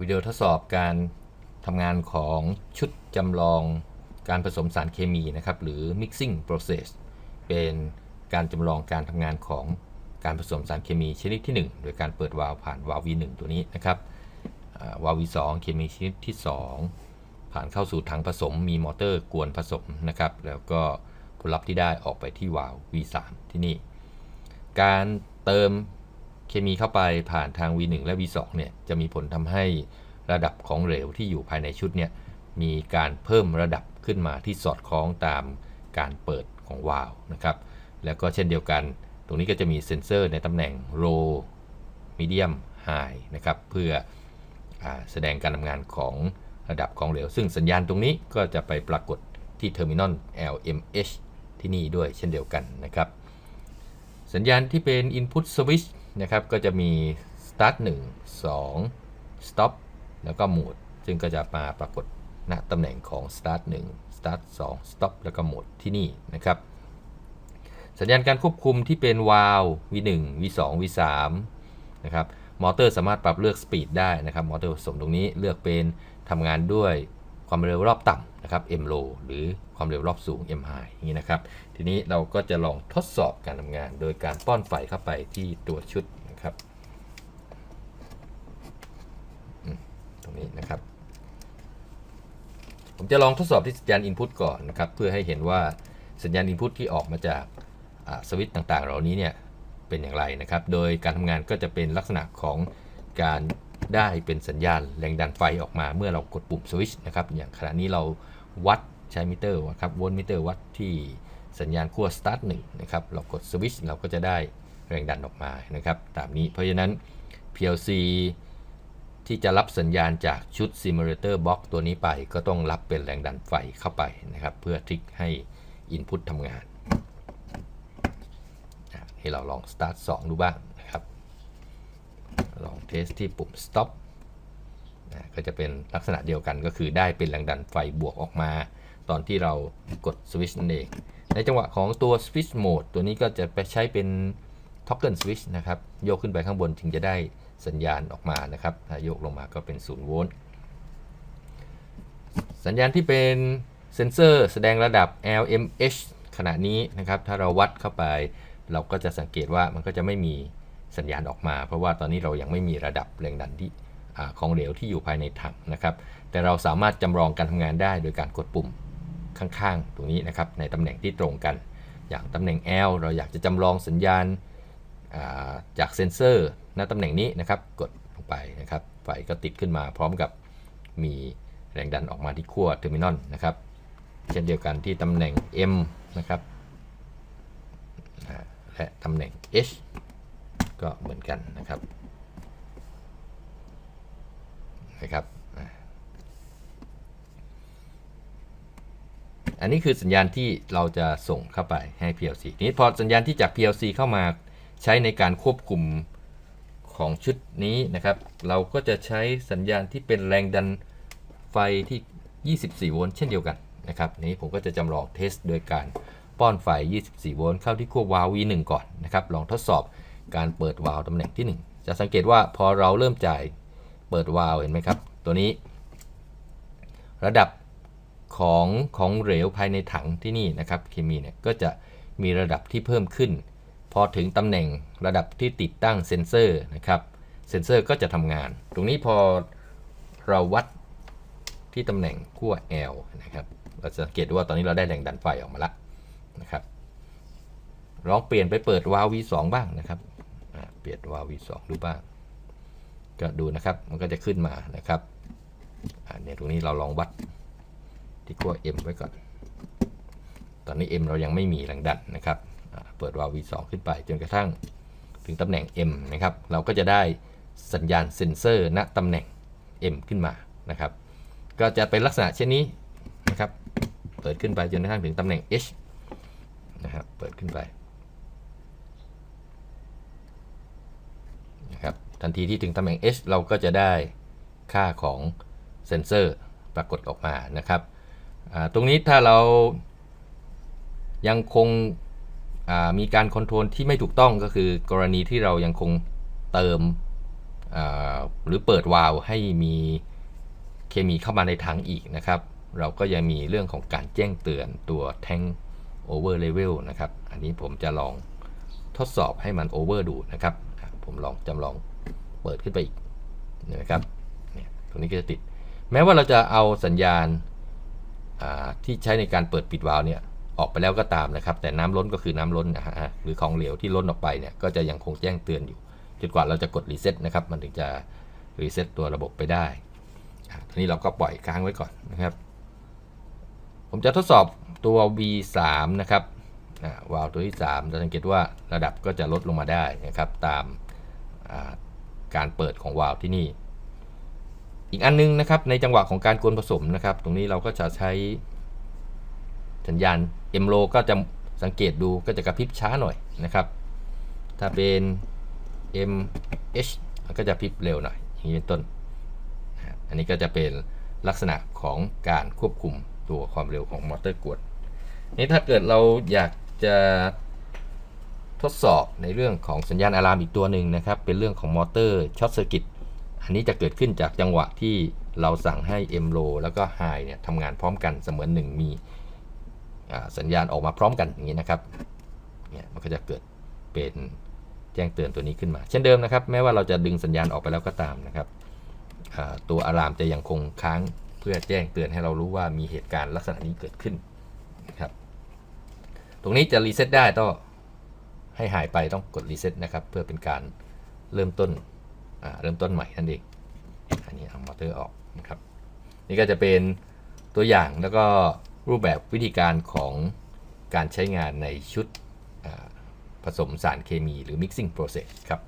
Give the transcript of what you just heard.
วิดีโอทดสอบการทำงานของชุดจำลองการผสมสารเคมีนะครับ หรือ mixing process เป็นการจำลองการทำงานของการผสมสารเคมีชนิดที่ 1 โดยการเปิดวาล์วผ่านวาล์ว V1 ตัวนี้นะครับวาล์ว V2 เคมีชนิดที่ 2 ผ่านเข้าสู่ถังผสมมีมอเตอร์กวนผสมนะครับ แล้วก็ผลลัพธ์ที่ได้ออกไปที่วาล์ว V3 ที่นี่ การเติม เคมีเข้าไปผ่านทาง V1 และ V2 เนี่ยจะมีผลทำให้ระดับของเหลวที่อยู่ภายในชุดเนี่ยมีการเพิ่มระดับขึ้นมาที่สอดคล้องตามการเปิดของวาล์วนะครับ แล้วก็เช่นเดียวกัน ตรงนี้ก็จะมีเซ็นเซอร์ในตำแหน่ง low medium high นะครับเพื่ออแสดงการทำงานของระดับของเหลว ซึ่งสัญญาณตรงนี้ก็จะไปปรากฏที่เทอร์มินอล LMH ที่นี่ด้วยเช่นเดียวกันนะครับ สัญญาณที่เป็น Input Switch นะครับก็จะมี Start 1 2 Stop แล้วก็ Mode ซึ่งก็จะมาปรากฏณตำแหน่งของ Start 1 Start 2 Stop แล้วก็ Mode ที่นี่นะครับ สัญญาณการควบคุมที่เป็นวาล์ว V1 V2 V3 นะครับมอเตอร์สามารถปรับเลือกสปีดได้นะครับมอเตอร์ผสมตรงนี้เลือกเป็นทำงานด้วย ความเร็วรอบต่ำนะครับ M low หรือความเร็วรอบสูง M high นี้นะครับ ทีนี้เราก็จะลองทดสอบการทำงาน โดยการป้อนไฟเข้าไปที่ตัวชุดนะครับตรงนี้นะครับ ผมจะลองทดสอบที่สัญญาณ Input ก่อนนะครับ เพื่อให้เห็นว่าสัญญาณ Input ที่ออกมาจากสวิตช์ต่างๆ เหล่านี้เนี่ยเป็นอย่างไรนะครับ โดยการทำงานก็จะเป็นลักษณะของการ ได้เป็นสัญญาณแรงดันไฟออกมาเมื่อเรากดปุ่มสวิตช์นะครับอย่างขณะนี้เราวัดใช้มิเตอร์ครับโวลต์มิเตอร์วัดที่สัญญาณขั้ว start 1นะครับเรากดสวิตช์เราก็จะได้แรงดันออกมานะครับตามนี้เพราะฉะนั้น PLC ที่จะรับสัญญาณจากชุด Simulator Box ตัวนี้ไปก็ต้องรับเป็นแรงดันไฟเข้าไปนะครับ เพื่อทริกให้ Input ทำงาน ให้เราลอง Start 2 ดูบ้าง นะครับลองเทสที่ปุ่ม Stop นะก็จะเป็นลักษณะเดียวกันก็คือได้เป็นแรงดันไฟบวกออกมา ตอนที่เรากดสวิตช์นั่นเอง ในจังหวะของตัว Switch Mode ตัวนี้ก็จะไปใช้เป็น Toggle Switch นะครับ โยกขึ้นไปข้างบนถึงจะได้สัญญาณออกมานะครับถ้าโยกลงมาก็เป็น 0 โวลต์สัญญาณที่เป็นเซ็นเซอร์แสดงระดับ LMH ขณะนี้นะครับ ถ้าเราวัดเข้าไป เราก็จะสังเกตว่ามันก็จะไม่มี สัญญาณออกมา เพราะว่าตอนนี้เรายังไม่มีระดับแรงดันที่ของเหลวที่อยู่ภายในถังนะครับ แต่เราสามารถจำลองการทำงานได้โดยการกดปุ่มข้างๆ ตรงนี้นะครับในตำแหน่งที่ตรงกัน อย่างตำแหน่ง L เราอยากจะจำลองสัญญาณาจากเซ็นเซอร์ณตำแหน่งนี้นะครับกดลงไปนะครับไฟก็ติดขึ้นมาพร้อมกับมีแรงดันออกมาที่ขั้วเทอร์มินอลนะครับเช่นเดียวกันที่ตำแหน่ง M นะครับและตำแหน่ง H ก็เหมือนกันนะครับนะครับ อันนี้คือสัญญาณที่เราจะส่งเข้าไปให้ PLC ทีนี้พอสัญญาณที่จาก PLC เข้ามาใช้ในการควบคุมของชุดนี้นะครับ เราก็จะใช้สัญญาณที่เป็นแรงดันไฟที่ 24 โวลต์เช่นเดียวกันนะครับนี้ผมก็จะจำลองเทสโดยการป้อนไฟ 24 โวลต์เข้าที่ขั้ววาล์ว V1 ก่อนนะครับ ลองทดสอบ การเปิดวาล์วตำแหน่งที่ 1 จะสังเกตว่าพอเราเริ่มจ่ายเปิดวาล์วเห็นไหมครับ ตัวนี้ ระดับของของเหลวภายในถังที่นี่นะครับเคมีเนี่ยก็จะมีระดับที่เพิ่มขึ้น พอถึงตำแหน่งระดับที่ติดตั้งเซ็นเซอร์นะครับเซ็นเซอร์ก็จะทำงาน ตรงนี้พอเราวัดที่ตำแหน่งขั้ว L นะครับเราจะสังเกตว่าตอนนี้เราได้แรงดันไฟออกมาแล้วนะครับลองเปลี่ยนไปเปิดวาล์ว V2 บ้างนะครับ เปลี่ยนวาล์ว V2 ดูบ้าง ก็ดูนะครับ มันก็จะขึ้นมานะครับเนี่ยตรงนี้เราลองวัดที่ขั้ว M ไว้ก่อน ตอนนี้ M เรายังไม่มีแรงดันนะครับ เปิดวาล์ว V2 ขึ้นไปจนกระทั่งถึงตำแหน่ง M นะครับ เราก็จะได้สัญญาณเซ็นเซอร์ณตำแหน่ง M ขึ้นมานะครับ ก็จะเป็นลักษณะเช่นนี้นะครับ เปิดขึ้นไปจนกระทั่งถึงตำแหน่ง H นะครับ เปิดขึ้นไป นะครับทันทีที่ถึงตำแหน่ง H เราก็จะได้ค่าของเซนเซอร์ปรากฏออกมานะครับตรงนี้ถ้าเรายังคงมีการคอนโทรลที่ไม่ถูกต้องก็คือกรณีที่เรายังคงเติมหรือเปิดวาล์วให้มีเคมีเข้ามาในถังอีกนะครับ เราก็ยังมีเรื่องของการแจ้งเตือนตัว tank over level นะครับ อันนี้ผมจะลองทดสอบให้มัน over ดูนะครับ ผมลองจำลองเปิดขึ้นไปอีกนะครับเนี่ยตรงนี้ก็จะติด แม้ว่าเราจะเอาสัญญาณาที่ใช้ในการเปิดปิดวาล์วเนี่ยออกไปแล้วก็ตามนะครับ แต่น้ำล้นก็คือน้ำล้นนะฮะหรือของเหลวที่ล้นออกไปเนี่ยก็จะยังคงแจ้งเตือนอยู่จนกว่าเราจะกดรีเซ็ตนะครับ มันถึงจะรีเซ็ตตัวระบบไปได้ทีนี้เราก็ปล่อยค้างไว้ก่อนนะครับ ผมจะทดสอบตัว V3 นะครับวาล์วตัวที่3จะสังเกตว่าระดับก็จะลดลงมาได้นะครับ ตาม การเปิดของวาล์วที่นี่ อีกอันนึงนะครับในจังหวะของการกวนผสมนะครับ ตรงนี้เราก็จะใช้สัญญาณ M low ก็จะสังเกตดูก็จะกระพริบช้าหน่อยนะครับ ถ้าเป็น M H ก็จะพริบเร็วหน่อย อย่างนี้เป็นต้น อันนี้ก็จะเป็นลักษณะของการควบคุมตัวความเร็วของมอเตอร์กวดนี่ถ้าเกิดเราอยากจะ ทดสอบในเรื่องของสัญญาณอะลามอีกตัวหนึ่งนะครับ เป็นเรื่องของมอเตอร์ช็อตเซอร์กิตอันนี้จะเกิดขึ้นจากจังหวะที่เราสั่งให้ M low แล้วก็ high เนี่ยทำงานพร้อมกันเสมือนหนึ่งมีสัญญาณออกมาพร้อมกันอย่างนี้นะครับเนี่ยมันก็จะเกิดเป็นแจ้งเตือนตัวนี้ขึ้นมา เช่นเดิมนะครับ แม้ว่าเราจะดึงสัญญาณออกไปแล้วก็ตามนะครับตัวอะลามจะยังคงค้างเพื่อแจ้งเตือนให้เรารู้ว่ามีเหตุการณ์ลักษณะนี้เกิดขึ้นนะครับ ตรงนี้จะรีเซ็ตได้ต้อง ให้หายไปต้องกดรีเซ็ตนะครับ เพื่อเป็นการเริ่มต้นเริ่มต้นใหม่นั่นเอง อันนี้เอามอเตอร์ออกนะครับ นี่ก็จะเป็นตัวอย่างแล้วก็รูปแบบวิธีการของการใช้งานในชุดผสมสารเคมีหรือ mixing process ครับ